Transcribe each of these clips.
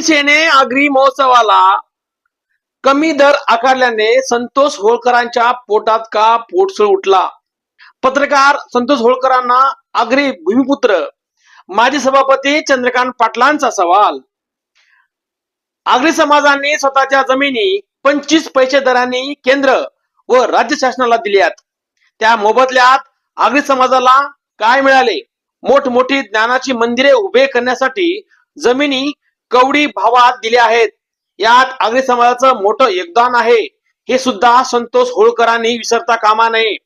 केडीएमसीने आगरी महोत्सवाला कमी दर आकारल्याने संतोष होळकरांच्या पोटात का पोटसळ उठला? पत्रकार संतोष होळकरांना आगरी भूमिपुत्र माजी सभापती चंद्रकांत पाटलांचा सवाल. आगरी समाजाने स्वतःच्या जमिनी पंचवीस पैसे दराने केंद्र व राज्य शासनाला दिल्यात. त्या मोबदल्यात आगरी समाजाला काय मिळाले? मोठमोठी ज्ञानाची मंदिरे उभे करण्यासाठी जमिनी कवडी भावात दिले आहेत. यात आगरी समाजाचं मोठं योगदान आहे. हे सुद्धा संतोष होळकरांनी विसरता कामा नये.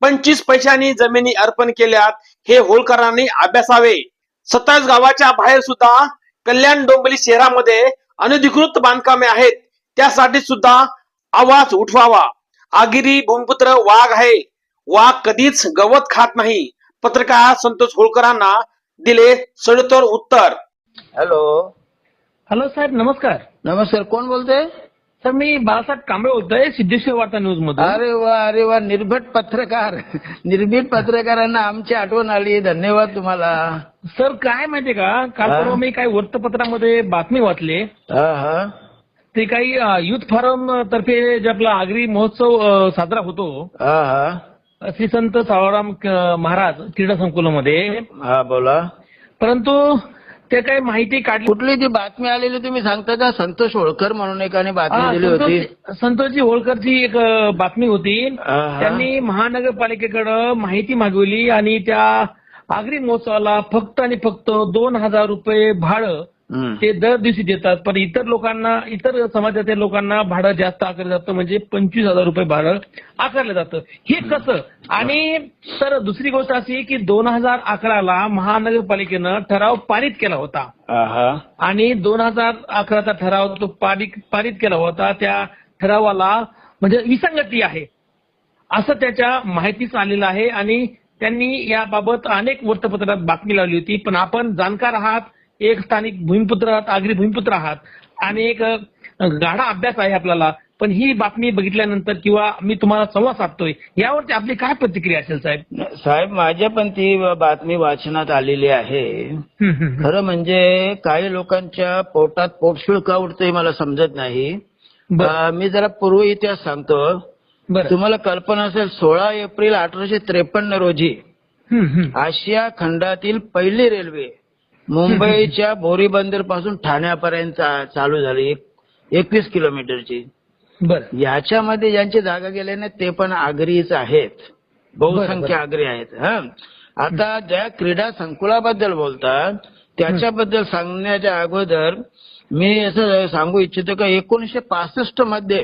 पंचवीस पैशांनी जमिनी अर्पण केल्यात हे होळकरांनी अभ्यासावे. सत्तावीस गावाच्या बाहेर सुद्धा कल्याण डोंबली शहरामध्ये अनधिकृत बांधकामे आहेत. त्यासाठी सुद्धा आवाज उठवावा. आगिरी भूमिपुत्र वाघ आहे. वाघ कधीच गवत खात नाही. पत्रकार संतोष होळकरांना दिले सडतोड उत्तर. हॅलो. हॅलो साहेब नमस्कार नमस्कार कोण बोलते सर मी बाळासाहेब कांबळे बोलतोय सिद्धेश्वर वार्ता न्यूज मधून अरे वा अरे वा निर्भीड पत्रकार निर्भीड पत्रकारांना आमची आठवण आली धन्यवाद तुम्हाला सर काय माहितीये का काल हा? परवा मी काही वृत्तपत्रामध्ये बातमी वाचली हा हा ते काही युथ फोरम तर्फे जे आपला आगरी महोत्सव अ, साजरा होतो हा हा श्री संत सावळाराम क- महाराज क्रीडा संकुलामध्ये हा बोला परंतु ते काही माहिती काढली कुठली ती बातमी आलेली तुम्ही सांगता का संतोष होळकर म्हणून एकाने बातमी दिली होती संतोष- संतोषजी होळकरची एक अ, बातमी होती. त्यांनी महानगरपालिकेकडे माहिती मागवली आणि त्या आगरी महोत्सवाला फक्त आणि फक्त दोन हजार रुपये भाडं. ते दर दिवशी देतात. पण इतर लोकांना इतर समाजातील लोकांना भाडं जास्त आकारलं जातं म्हणजे पंचवीस हजार रुपये भाडं आकारलं जातं. हे कसं? आणि सर दुसरी गोष्ट अशी की दोन हजार अकराला महानगरपालिकेनं ठराव पारित केला होता. आणि दोन हजार अकराचा ठराव तो पारित पारित केला होता. त्या ठरावाला म्हणजे विसंगती आहे. असं त्याच्या माहितीच आलेलं आहे. आणि त्यांनी याबाबत अनेक वृत्तपत्रात बातमी लावली होती. पण आपण जाणकार आहात. एक स्थानिक भूमिपुत्र आहात आगरी भूमिपुत्र आहात. आणि एक गाढा अभ्यास आहे आपल्याला. पण ही बातमी बघितल्यानंतर किंवा मी तुम्हाला संवाद साधतोय यावरती आपली काय प्रतिक्रिया असेल साहेब? साहेब माझ्या पण ती बातमी वाचनात आलेली आहे. खरं म्हणजे काही लोकांच्या पोटात पोटशूळ का उठतंय मला समजत नाही. मी जरा पूर्व इतिहास सांगतो. तुम्हाला कल्पना असेल सोळा एप्रिल अठराशे त्रेपन्न रोजी. आशिया खंडातील पहिली रेल्वे मुंबईच्या बोरी बंदरपासून ठाण्यापर्यंत चालू झाली. एकवीस किलोमीटरची. बरं. याच्यामध्ये ज्यांची जागा गेले ना ते पण आगरीच आहेत. बहुसंख्य. आगरी आहेत हा. आता ज्या क्रीडा संकुलाबद्दल बोलतात त्याच्याबद्दल सांगण्याच्या अगोदर मी असं सांगू इच्छितो का एकोणीशे पासष्टमध्ये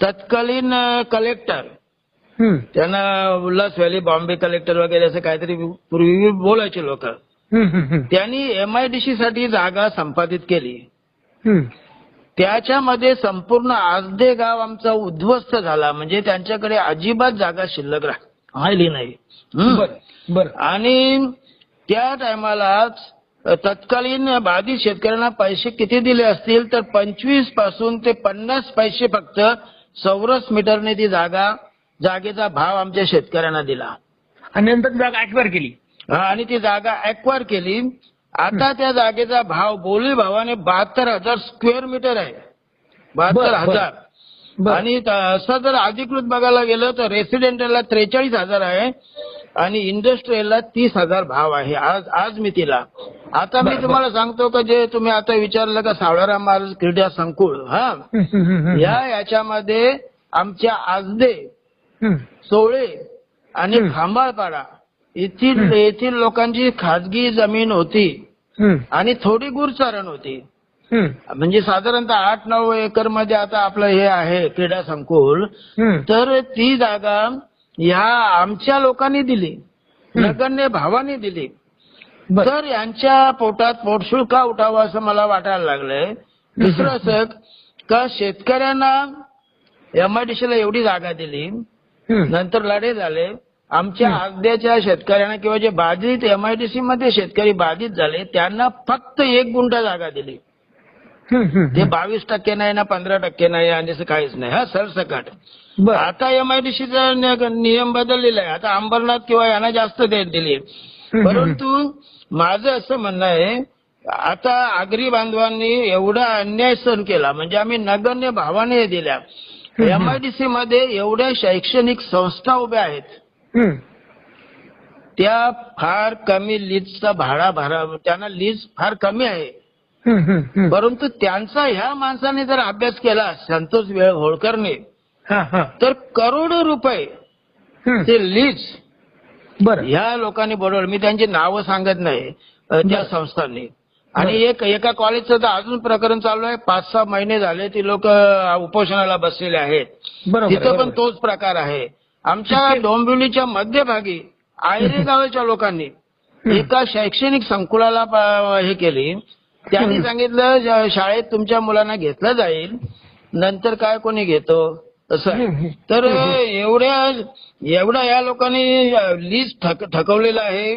तत्कालीन कलेक्टर त्यांना उल्हास व्हॅली बॉम्बे कलेक्टर वगैरे असं काहीतरी पूर्वी बोलायचे लोक. त्यांनी एमआयडीसी साठी जागा संपादित केली. त्याच्यामध्ये संपूर्ण आजदे गाव आमचा उद्ध्वस्त झाला. म्हणजे त्यांच्याकडे अजिबात जागा शिल्लक राहिली नाही? बरं बरं. आणि त्या टायमाला तत्कालीन बाधित शेतकऱ्यांना पैसे किती दिले असतील तर पंचवीसपासून ते पन्नास पैसे फक्त चौरस मीटरने ती जागा जागेचा भाव आमच्या शेतकऱ्यांना दिला. आणि नंतर जागा ऍक्वायर केली. आणि ती जागा ऍक्वायर केली आता त्या जागेचा भाव बोली भावाने बहात्तर हजार स्क्वेअर मीटर आहे बहात्तर. हजार. आणि असं जर अधिकृत बघायला गेलं तर रेसिडेंटलला त्रेचाळीस हजार आहे आणि इंडस्ट्रीयलला तीस हजार भाव आहे आज आज मी तिला आता मी तुम्हाला सांगतो का जे तुम्ही आता विचारलं का सावळाराम महाराज क्रीडा संकुल हा. या याच्यामध्ये आमच्या आजदे सोळे आणि. खांबाळपाडा येथील. येथील लोकांची खाजगी जमीन होती आणि थोडी गुरचारण होती. म्हणजे साधारणतः आठ नऊ एकरमध्ये आता आपलं हे आहे क्रीडा संकुल. तर ती जागा ह्या आमच्या लोकांनी दिली. नगण्य भावाने दिली. तर यांच्या पोटात पोटशूळ का उठावं असं मला वाटायला लागलंय. दुसरं असं का शेतकऱ्यांना एमआयडीसीला एवढी जागा दिली. नंतर लढे झाले. आमच्या. आद्याच्या शेतकऱ्यांना किंवा जे बाधित एमआयडीसी मध्ये शेतकरी बाधित झाले त्यांना फक्त एक गुंठा जागा दिली ते. बावीस टक्के नाही ना पंधरा टक्के नाही आणि असं काहीच नाही हा सरसकट. आता एमआयडीसीचा नियम बदललेला आहे आता अंबरनाथ किंवा यांना जास्त देत दिली. परंतु माझं असं म्हणणं आहे आता आगरी बांधवांनी एवढा अन्याय सहन केला म्हणजे आम्ही नगण्य भावाने दिल्या एमआयडीसी मध्ये एवढ्या शैक्षणिक संस्था उभ्या आहेत. त्या फार कमी लीजचा भाडा भरा त्यांना लीज फार कमी आहे. परंतु त्यांचा ह्या माणसाने जर अभ्यास केला संतोष वेळ होळकरने हा हा. तर करोडो रुपये. ते लीज बरं. ह्या लोकांनी बरोबर मी त्यांची नावं सांगत नाही त्या. संस्थांनी. आणि एक एका कॉलेजचं तर अजून प्रकरण चालू आहे. पाच सहा महिने झाले ती लोक उपोषणाला बसलेले आहेत. तिथं पण. तोच प्रकार आहे. आमच्या डोंबिवलीच्या मध्यभागी आयरे गावाच्या लोकांनी एका शैक्षणिक संकुलाला हे केली. त्यांनी. सांगितलं शाळेत तुमच्या मुलांना घेतलं जाईल नंतर काय कोणी घेतो? असं. तर एवढ्या एवढ्या या लोकांनी लीज ठक ठकवलेलं आहे.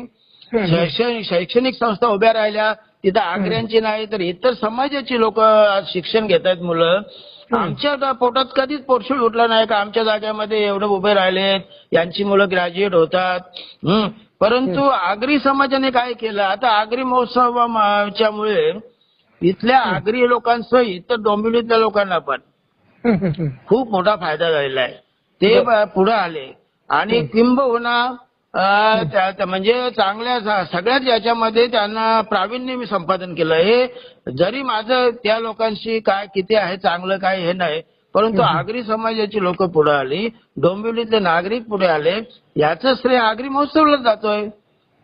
शैक्षणिक शैक्षणिक संस्था उभ्या राहिल्या. तिथं आग्र्यांची नाही तर इतर समाजाची लोक आज शिक्षण घेत आहेत मुलं. आमच्या पोटात कधीच पोटशूळ उठला नाही का? आमच्या जागेमध्ये एवढं उभे राहिलेत यांची मुलं ग्रॅज्युएट होतात. हं. परंतु आगरी समाजाने काय केलं? आता आगरी महोत्सवाच्या मुळे इथल्या आगरी लोकांसह इतर डोंबिवलीतल्या लोकांना पण हम्म, हम्म, हम्म. खूप मोठा फायदा झालेला आहे. ते पुढे आले. आणि किंबहुना म्हणजे चांगल्या सगळ्याच याच्यामध्ये त्यांना प्रावीण्य मी संपादन केलं. हे जरी माझं त्या लोकांशी काय किती आहे चांगलं काय हे नाही परंतु आगरी समाजाची लोक पुढे आली डोंबिवलीतले नागरिक पुढे आले याचं श्रेय आगरी महोत्सवला जातोय.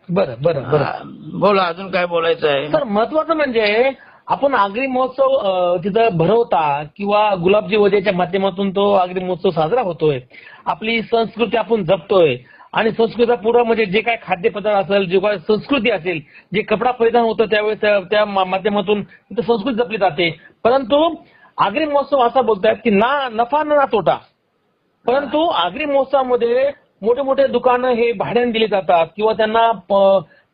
बरं बरं बरं. बोला अजून काय बोलायचं आहे? तर महत्वाचं म्हणजे आपण आगरी महोत्सव तिथं भरवता किंवा गुलाबजी वजेच्या माध्यमातून तो आगरी महोत्सव साजरा होतोय. आपली संस्कृती आपण जपतोय. आणि संस्कृती पुढं म्हणजे जे काय खाद्यपदार्थ असेल जे काय संस्कृती असेल जे कपडा परिधान होतं त्यावेळेस त्या- माध्यमातून तिथं संस्कृती जपली जाते. परंतु आग्री महोत्सव असा बोलतायत की ना नफा ना तोटा. परंतु आग्री महोत्सवामध्ये मोठे मोठे दुकानं हे भाड्याने दिली जातात किंवा त्यांना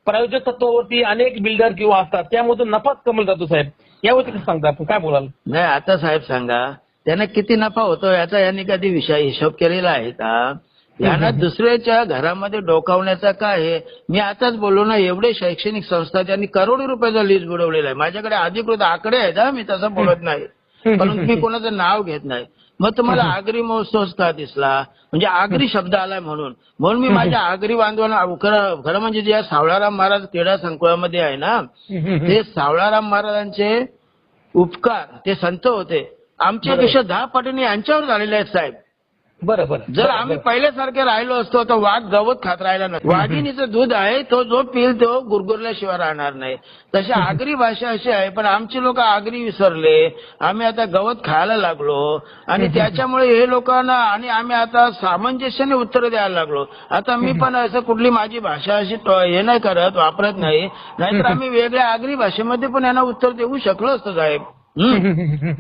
प्रायोजक तत्वावरती अनेक बिल्डर किंवा असतात त्यामधून नफाच कमवला जातो साहेब. यावरती कसं सांगता आपण? काय बोलाल? नाही आता साहेब सांगा त्यांना किती नफा होतो याचा यांनी कधी विषय हिशोब केलेला आहे का? यांना दुसऱ्याच्या घरामध्ये डोकावण्याचा काय आहे? मी आताच बोललो ना एवढे शैक्षणिक संस्था त्यांनी करोडो रुपयाचा लीज बुडवलेला आहे. माझ्याकडे अधिकृत आकडे आहेत हा मी तसं बोलत नाही. परंतु मी कोणाचं नाव घेत नाही. मग तुम्हाला आगरी महोत्सव का दिसला? म्हणजे आगरी शब्द आलाय म्हणून. म्हणून मी माझ्या आगरी बांधवांना खरं खरं म्हणजे जे सावळाराम महाराज क्रीडा संकुलामध्ये आहे ना ते सावळाराम महाराजांचे उपकार ते संत होते. आमच्यापेक्षा दहा पटीने यांच्यावर झालेले आहेत साहेब. बरं बरं. जर आम्ही पहिल्यासारखे राहिलो असतो तर वाघ गवत खात राहिला नसतो. वाघिणीचं दूध आहे तो जो पिल तो गुरगुरल्याशिवाय राहणार नाही. तशी आगरी भाषा अशी आहे पण आमची लोक आगरी विसरले. आम्ही आता गवत खायला लागलो. आणि त्याच्यामुळे हे लोकांना आणि आम्ही आता सामंजस्याने उत्तर द्यायला लागलो. आता मी पण असं कुठली माझी भाषा अशी हे नाही करत वापरत नाही. नाहीतर आम्ही वेगळ्या आगरी भाषेमध्ये पण यांना उत्तर देऊ शकलो असतो साहेब.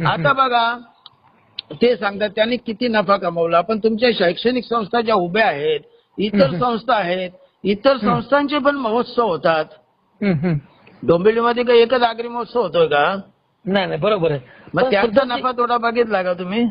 आता बघा ते सांगतात त्यांनी किती नफा कमवला पण तुमच्या शैक्षणिक संस्था ज्या उभ्या आहेत इतर संस्था आहेत इतर संस्थांचे पण महोत्सव होतात. डोंबिवलीमध्ये काही एकच आगरी महोत्सव होतोय का? नाही नाही बरोबर आहे. मग त्यांचा नफा तोटा बघितला का तुम्ही?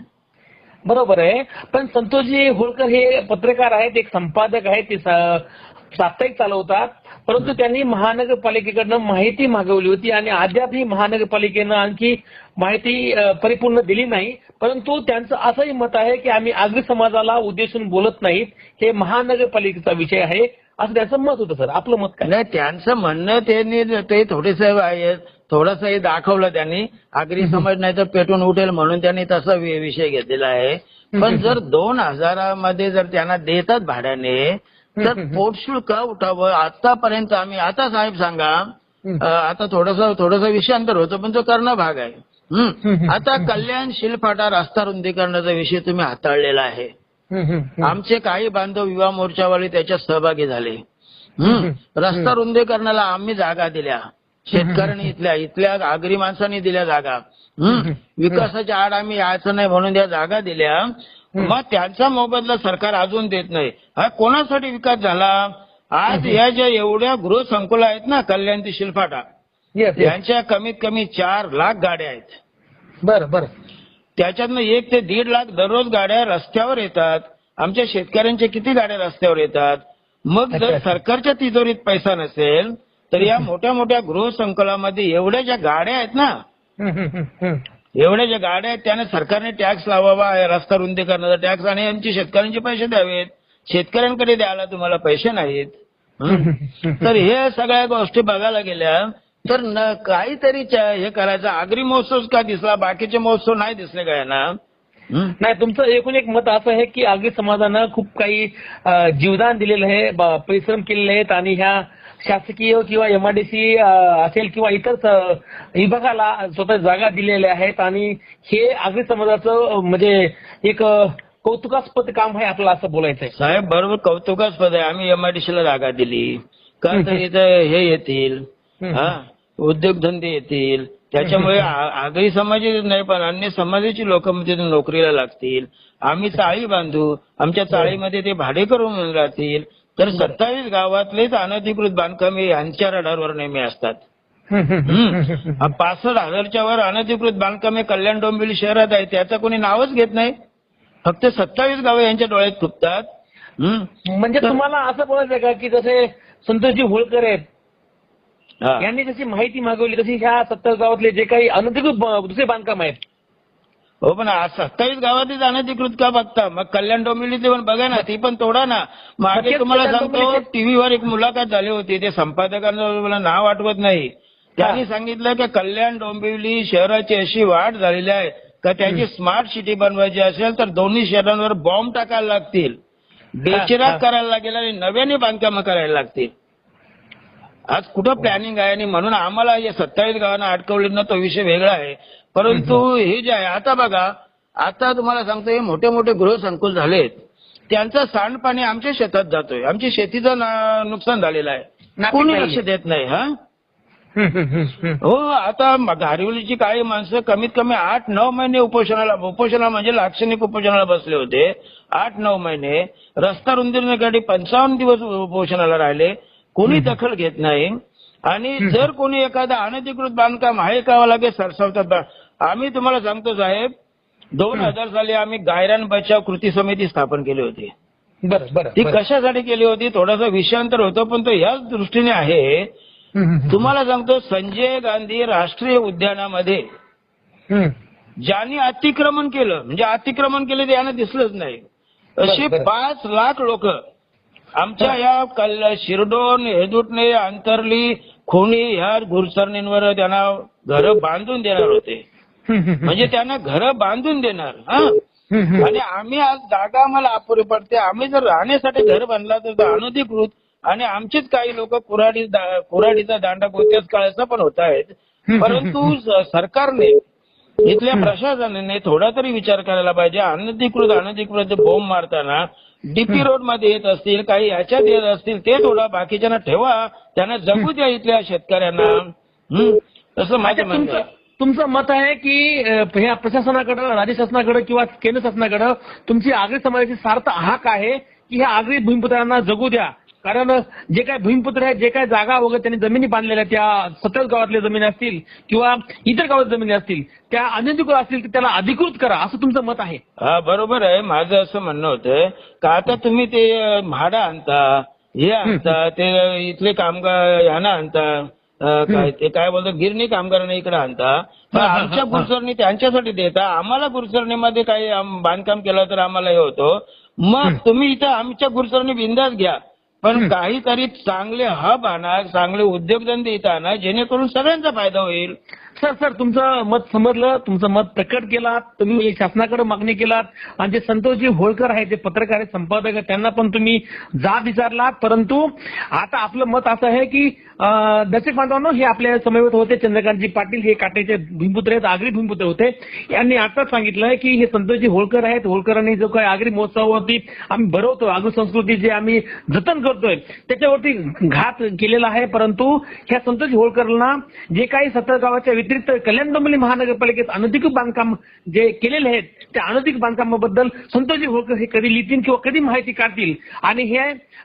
बरोबर आहे. पण संतोषजी होळकर हे पत्रकार आहेत एक संपादक आहेत ते साप्ताहिक चालवतात. परंतु त्यांनी महानगरपालिकेकडनं माहिती मागवली होती आणि अद्याप ही महानगरपालिकेनं आणखी माहिती परिपूर्ण दिली नाही. परंतु त्यांचं असंही मत आहे की आम्ही आगरी समाजाला उद्देशून बोलत नाहीत. हे महानगरपालिकेचा विषय आहे. असं त्यांचं मत होतं सर. आपलं मत काय? नाही त्यांचं म्हणणं त्यांनी ते थोडेसे थोडंसं हे दाखवलं त्यांनी. आगरी समाज नाही तर पेटून उठेल म्हणून त्यांनी तसा विषय घेतलेला आहे. पण जर दोन हजारामध्ये जर त्यांना देतात भाड्याने तर पोटशुळ का उठावं. आतापर्यंत आम्ही आता साहेब सांगा आता थोडस थोडस विषयांतर होतं पण तो करणं भाग आहे. आता कल्याण शिलफाटा रस्ता रुंदीकरणाचा विषय तुम्ही हाताळलेला आहे. आमचे काही बांधव युवा मोर्चावाले त्याच्यात सहभागी झाले. रस्ता रुंदीकरणाला आम्ही जागा दिल्या. शेतकऱ्यांनी इथल्या इथल्या आगरी माणसांनी दिल्या जागा. विकासाच्या आड आम्ही यायचं नाही म्हणून त्या जागा दिल्या. मग त्यांचा मोबदला सरकार अजून देत नाही. हा कोणासाठी विकास झाला? आज या ज्या एवढ्या गृहसंकुल आहेत ना कल्याण ते शिलफाटा यांच्या कमीत कमी चार लाख गाड्या आहेत. बरं बरं. त्याच्यातनं एक ते दीड लाख दररोज गाड्या रस्त्यावर येतात. आमच्या शेतकऱ्यांच्या किती गाड्या रस्त्यावर येतात? मग जर. सरकारच्या तिजोरीत पैसा नसेल तर या मोठ्या मोठ्या गृहसंकुलामध्ये एवढ्या ज्या गाड्या आहेत ना एवढ्या ज्या गाड्या आहेत त्याने सरकारने टॅक्स लावावा रस्ता रुंदीकरणाचा टॅक्स आणि यांची शेतकऱ्यांचे पैसे द्यावेत शेतकऱ्यांकडे द्यायला तुम्हाला पैसे नाहीत? तर हे सगळ्या गोष्टी बघायला गेल्या तर न काहीतरी हे करायचं आगरी महोत्सव का दिसला बाकीचे महोत्सव नाही दिसले काय ना हं? नाही तुमचं एकूण एक मत असं आहे की आगरी समाजानं खूप काही जीवदान दिलेलं आहे परिश्रम केलेले आहेत आणि ह्या शासकीय किंवा एमआयडीसी असेल किंवा इतर विभागाला स्वतः जागा दिलेल्या आहेत आणि हे आगरी समाजाचं म्हणजे एक कौतुकास्पद काम आहे आपल्याला असं बोलायचंय. साहेब बरोबर कौतुकास्पद आहे. आम्ही एमआयडीसी ला जागा दिली. का तर इथं हे येतील हा उद्योगधंदे येतील. त्याच्यामुळे आगरी समाजाचे नाही पण अन्य समाजाची लोक म्हणजे नोकरीला लागतील. आम्ही चाळी बांधू. आमच्या चाळीमध्ये ते भाडे करून राहतील. तर सत्तावीस गावातलेच अनधिकृत बांधकामे यांच्या रडारवर नेहमी असतात. पासष्ट हजारच्या वर अनधिकृत बांधकामे कल्याण डोंबिवली शहरात आहे त्याचं कोणी नावच घेत नाही फक्त सत्तावीस गावे यांच्या डोळ्यात खुपतात. म्हणजे तुम्हाला असं बोलायचंय का की जसे संतोषजी होळकर आहेत. यांनी जशी माहिती मागवली तशी ह्या सत्तर गावातले जे काही अनधिकृत दुसरे बांधकाम आहेत हो पण सत्तावीस गावातच अनधिकृत का बघता? मग कल्याण डोंबिवलीचे पण बघा ना ती पण तोडा ना. मागे तुम्हाला सांगतो टीव्हीवर एक मुलाखत झाली होती ते संपादकांचं मला नाव आठवत नाही. त्यांनी सांगितलं की कल्याण डोंबिवली शहराची अशी वाढ झालेली आहे का त्याची स्मार्ट सिटी बनवायची असेल तर दोन्ही शहरांवर बॉम्ब टाकायला लागतील. बेचिराग करायला लागेल आणि नव्याने बांधकामं करायला लागतील. आज कुठं प्लॅनिंग आहे आणि म्हणून आम्हाला या सत्तावीस गावांना अडकवले ना तो विषय वेगळा आहे. परंतु हे जे आहे आता बघा आता तुम्हाला सांगतो हे मोठे मोठे गृहसंकुल झालेत. त्यांचं सांडपाणी आमच्या शेतात जातोय. आमच्या शेतीचं नुकसान झालेलं आहे. कोणी. लक्ष देत नाही हा. हो आता घारिवलीची काही माणसं कमीत कमी आठ नऊ महिने उपोषणाला उपोषणा म्हणजे लाक्षणिक उपोषणाला बसले होते. आठ नऊ महिने. रस्ता रुंदीकरणासाठी पंचावन्न दिवस उपोषणाला राहिले. कोणी दखल घेत नाही आणि जर कोणी एखादा अनधिकृत बांधकाम आहे का लगेच सरसावतात आम्ही तुम्हाला सांगतो साहेब दोन हजार साली आम्ही गायरान बचाव कृती समिती स्थापन केली होती बरं बरं ती. कशासाठी केली होती थोडासा विषयांतर होतं पण तो याच दृष्टीने आहे. तुम्हाला सांगतो संजय गांधी राष्ट्रीय उद्यानामध्ये. ज्यांनी अतिक्रमण केलं म्हणजे अतिक्रमण केले ते यांना दिसलंच नाही असे. पाच लाख लोक आमच्या या कल शिरडोन हेदुटने अंतरली खुणी ह्या घुरसरणींवर त्यांना घर बांधून देणार होते. म्हणजे त्यांना घरं बांधून देणार हा? आणि आम्ही आज जागा आम्हाला अपुरी पडते. आम्ही जर राहण्यासाठी घर बांधला तर अनधिकृत आणि आमचेच काही लोक कुऱ्हाडी कुराडीचा कुऱ्हाडीचा दांडा गोत्याच काळाचा पण होत आहेत. परंतु सरकारने इथल्या प्रशासनाने थोडा तरी विचार करायला पाहिजे. अनधिकृत अनधिकृत बोंब मारताना डीपी रोडमध्ये येत असतील काही ह्याच्यात येत असतील ते थोडं बाकीच्यांना ठेवा. त्यांना जगू द्या इथल्या शेतकऱ्यांना? तसं माझं अच्छा, म्हणणं तुमचं मत आहे की ह्या प्रशासनाकडं राज्य शासनाकडे किंवा केंद्र शासनाकडं तुमची आगरी समाजाची सार्थ हाक आहे की ह्या आगरी भूमिपुत्रांना जगू द्या? कारण जे काही भूमिपुत्र आहेत जे काही जागा वगैरे त्यांनी जमिनी बांधलेल्या त्या सतत गावातल्या जमिनी असतील किंवा इतर गावात जमिनी असतील त्या अनधिकृत असतील तर त्याला अधिकृत करा असं तुमचं मत आहे. हा बरोबर आहे. माझं असं म्हणणं होतं का आता तुम्ही ते म्हाडा आणता हे आणता ते इथले कामगार ह्याना आणता काय ते काय बोलतात गिरणी कामगारांना इकडे आणता. तर हा, आमच्या. गुरसरणी त्यांच्यासाठी देता. आम्हाला गुरसरणीमध्ये काही बांधकाम केलं तर आम्हाला हे होतं. मग तुम्ही इथं आमच्या गुरसरणी बिंदास घ्या. पण काहीतरी चांगले हब आणा चांगले उद्योगधंदे इथं आणा जेणेकरून सगळ्यांचा फायदा होईल. सर सर तुमचं मत समजलं तुमचं मत प्रकट केलात तुम्ही शासनाकडे मागणी केलात. आणि जे संतोषजी होळकर आहेत जे पत्रकार आहेत संपादक आहेत त्यांना पण तुम्ही जाब विचारलात. परंतु आता आपलं मत असं आहे की दर्शक बांधवांनो हे आपल्या समवेत होते. चंद्रकांतजी पाटील हे काटेचे भूमिपुत्र आहेत आगरी भूमिपुत्र होते. यांनी आताच सांगितलंय की हे संतोषजी होळकर आहेत. होळकरांनी जो काही आगरी महोत्सवावरती आम्ही भरवतो आगरी संस्कृती जे आम्ही जतन करतोय त्याच्यावरती घात केलेला आहे. परंतु ह्या संतोष होळकरला जे काही सत्तर गावाच्या व्यतिरिक्त कल्याण डोंबिवली महानगरपालिकेत अनधिकृत बांधकाम जे केलेले आहेत त्या अनधिकृत बांधकामाबद्दल संतोषजी होळकर हे कधी लिहितील किंवा कधी माहिती काढतील? आणि हे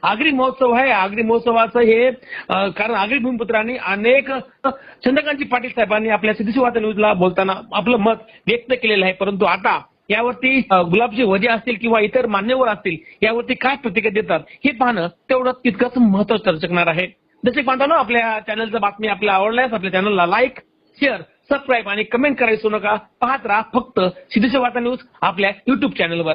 आगरी महोत्सव आहे. आगरी महोत्सवाचं हे कारण आगरी भूमिपुत्रांनी अनेक चंद्रकांतजी पाटील साहेबांनी आपल्या सिद्धेश्वर वार्ता न्यूजला बोलताना आपलं मत व्यक्त केलेलं आहे. परंतु आता यावरती गुलाबजी वजे असतील किंवा इतर मान्यवर असतील यावरती काय प्रतिक्रिया देतात हे पाहणं तेवढं तितकंच महत्त्व ठरचकणार आहे. दर्शक बांधवांनो आपल्या चॅनलचं बातमी आपल्याला आवडल्यास आपल्या चॅनलला लाईक शेअर सबस्क्राईब आणि कमेंट करायला नका. पाहत राहा फक्त सिद्धेश्वर वार्ता न्यूज आपल्या युट्यूब चॅनलवर